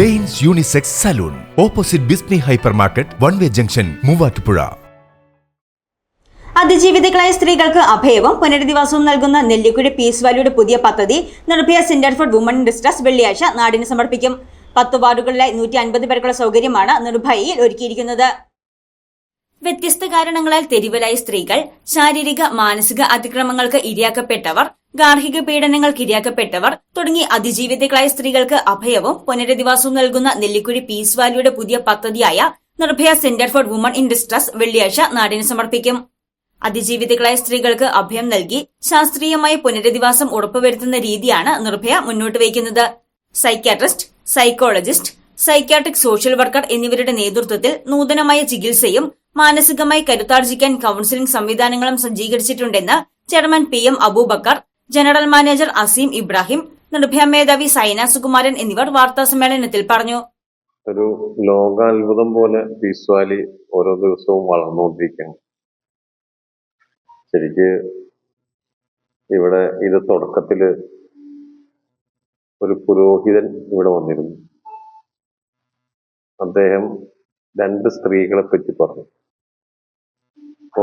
Danes unisex salon. Opposite Bismi hyper market one way junction Muvattupuzha. അതിജീവിതകളായ സ്ത്രീകൾക്ക് അഭയവും പുനരധിവാസവും നൽകുന്ന നെല്ലിക്കുഴി പീസ് വാലിയുടെ പുതിയ പദ്ധതി Nirbhaya centre for woman in distress വെള്ളിയാഴ്ച നാടിന് സമർപ്പിക്കും. പത്ത് വാർഡുകളിലായി നൂറ്റി അൻപത് പേർക്കുള്ള സൗകര്യമാണ് നിർഭയയിൽ ഒരുക്കിയിരിക്കുന്നത്. വ്യത്യസ്ത കാരണങ്ങളാൽ തെരുവിലായ സ്ത്രീകൾ ശാരീരിക മാനസിക അതിക്രമങ്ങൾക്ക് ഇരയാക്കപ്പെട്ടവർ ഗാർഹിക പീഡനങ്ങൾക്ക് ഇരയാക്കപ്പെട്ടവർ തുടങ്ങി അതിജീവിതകളായ സ്ത്രീകൾക്ക് അഭയവും പുനരധിവാസവും നൽകുന്ന നെല്ലിക്കുഴി പീസ് വാലിയുടെ പുതിയ പദ്ധതിയായ Nirbhaya centre for woman in distress വെള്ളിയാഴ്ച നാടിന് സമർപ്പിക്കും. അതിജീവിതകളായ സ്ത്രീകൾക്ക് അഭയം നൽകി ശാസ്ത്രീയമായ പുനരധിവാസം ഉറപ്പുവരുത്തുന്ന രീതിയാണ് നിർഭയ മുന്നോട്ട് വയ്ക്കുന്നത്. Psychiatrist psychologist psychiatric social worker എന്നിവരുടെ നേതൃത്വത്തിൽ നൂതനമായ ചികിത്സയും മാനസികമായി കരുത്താർജിക്കാൻ കൌൺസിലിംഗ് സംവിധാനങ്ങളും സജ്ജീകരിച്ചിട്ടുണ്ടെന്ന് chairman P M Aboobacker general manager Azeem Ibrahim Nirbhaya മേധാവി സൈന സുകുമാരൻ എന്നിവർ വാർത്താ സമ്മേളനത്തിൽ പറഞ്ഞു. ഒരു ലോകാത്ഭുതം പോലെ പീസ് വാലി ഓരോ ദിവസവും വളർന്നുകൊണ്ടിരിക്കുകയാണ്. ശരിക്ക് ഇവിടെ ഇത് തുടക്കത്തിൽ ഒരു പുരോഹിതൻ ഇവിടെ വന്നിരുന്നു. അദ്ദേഹം രണ്ട് സ്ത്രീകളെ പറ്റി പറഞ്ഞു.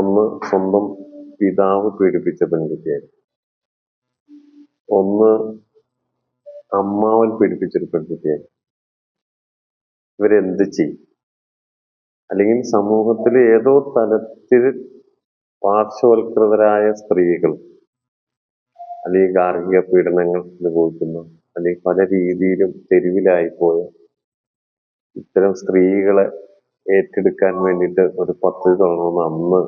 ഒന്ന് സ്വന്തം പിതാവ് പീഡിപ്പിച്ച പെൺകുട്ടിയായിരുന്നു. ഒന്ന് അമ്മാവൻ പീഡിപ്പിച്ചൊരു പെൺകുട്ടിയെ. ഇവരെന്ത് ചെയ്യും? അല്ലെങ്കിൽ സമൂഹത്തിൽ ഏതോ തലത്തിൽ പാർശ്വവൽകൃതരായ സ്ത്രീകൾ അല്ലെങ്കിൽ ഗാർഹിക പീഡനങ്ങൾ അനുഭവിക്കുന്ന അല്ലെങ്കിൽ പല രീതിയിലും തെരുവിലായിപ്പോയ ഇത്തരം സ്ത്രീകളെ ഏറ്റെടുക്കാൻ വേണ്ടിയിട്ട് ഒരു പദ്ധതി തുടങ്ങുന്ന അന്ന്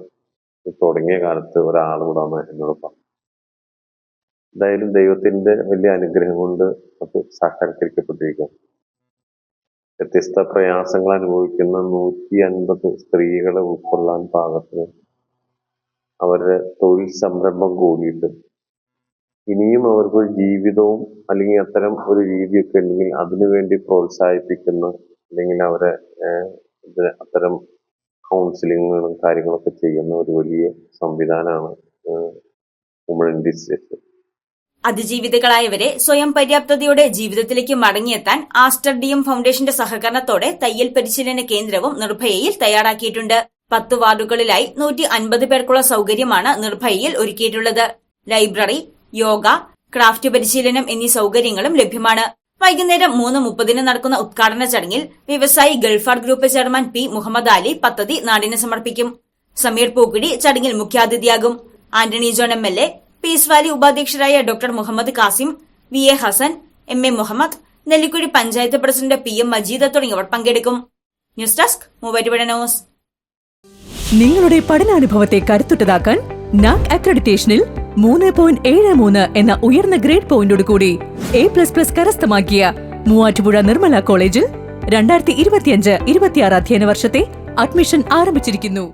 തുടങ്ങിയ കാലത്ത് ഒരാൾ കൂടെ എന്നോട് പറഞ്ഞു. എന്തായാലും ദൈവത്തിന്റെ വലിയ അനുഗ്രഹം കൊണ്ട് അത് സാക്ഷാത്കരിക്കപ്പെട്ടിരിക്കുന്നു. വ്യത്യസ്ത പ്രയാസങ്ങൾ അനുഭവിക്കുന്ന നൂറ്റി അൻപത് സ്ത്രീകളെ ഉൾക്കൊള്ളാൻ പാകത്തിന് അവരുടെ തൊഴിൽ സംരംഭം കൂടിയിട്ട്. ഇനിയും അവർക്കൊരു ജീവിതവും അല്ലെങ്കിൽ അത്തരം ഒരു രീതിയൊക്കെ ഉണ്ടെങ്കിൽ അതിനുവേണ്ടി പ്രോത്സാഹിപ്പിക്കുന്ന അല്ലെങ്കിൽ അവരെ അത്തരം കൗൺസിലിങ്ങുകളും കാര്യങ്ങളൊക്കെ ചെയ്യുന്ന ഒരു വലിയ സംവിധാനമാണ് വുമൺ ഇൻ ഡിസ്ട്രിക്ട് അതിജീവിതകളായവരെ സ്വയം പര്യാപ്തതയോടെ ജീവിതത്തിലേക്ക് മടങ്ങിയെത്താൻ ആസ്റ്റർ ഡി എം ഫൗണ്ടേഷന്റെ സഹകരണത്തോടെ തയ്യൽ പരിശീലന കേന്ദ്രവും നിർഭയയിൽ തയ്യാറാക്കിയിട്ടുണ്ട്. പത്ത് വാർഡുകളിലായി നൂറ്റി അൻപത് പേർക്കുള്ള സൗകര്യമാണ് നിർഭയയിൽ ഒരുക്കിയിട്ടുള്ളത്. ലൈബ്രറി യോഗ ക്രാഫ്റ്റ് പരിശീലനം എന്നീ സൗകര്യങ്ങളും ലഭ്യമാണ്. വൈകുന്നേരം മൂന്ന് മുപ്പതിന് നടക്കുന്ന ഉദ്ഘാടന ചടങ്ങിൽ വ്യവസായി Gulfar group chairman P Muhammad Ali പദ്ധതി നാടിന് സമർപ്പിക്കും. സമീർ പൂക്കുടി ചടങ്ങിൽ മുഖ്യാതിഥിയാകും. Antony John M L A peace valley ഉപാധ്യക്ഷരായ doctor Muhammad Kasim V A Hasan M A Muhammad Nellikuzhi panchayat president P M Majeed തുടങ്ങിയവർ പങ്കെടുക്കും. News desk Muvattupuzha news. നിങ്ങളുടെ പഠനാനുഭവത്തെ കരുത്തുറ്റതാക്കാൻ NAAC അക്രഡിറ്റേഷനിൽ മൂന്ന് പോയിന്റ് ഏഴ് മൂന്ന് എന്ന ഉയർന്ന ഗ്രേഡ് പോയിന്റോട് കൂടി എ പ്ലസ് പ്ലസ് കരസ്ഥമാക്കിയ മൂവാറ്റുപുഴ നിർമ്മല കോളേജിൽ രണ്ടായിരത്തി ഇരുപത്തിയഞ്ച് ഇരുപത്തിയാറ് അധ്യയന വർഷത്തെ അഡ്മിഷൻ ആരംഭിച്ചിരിക്കുന്നു.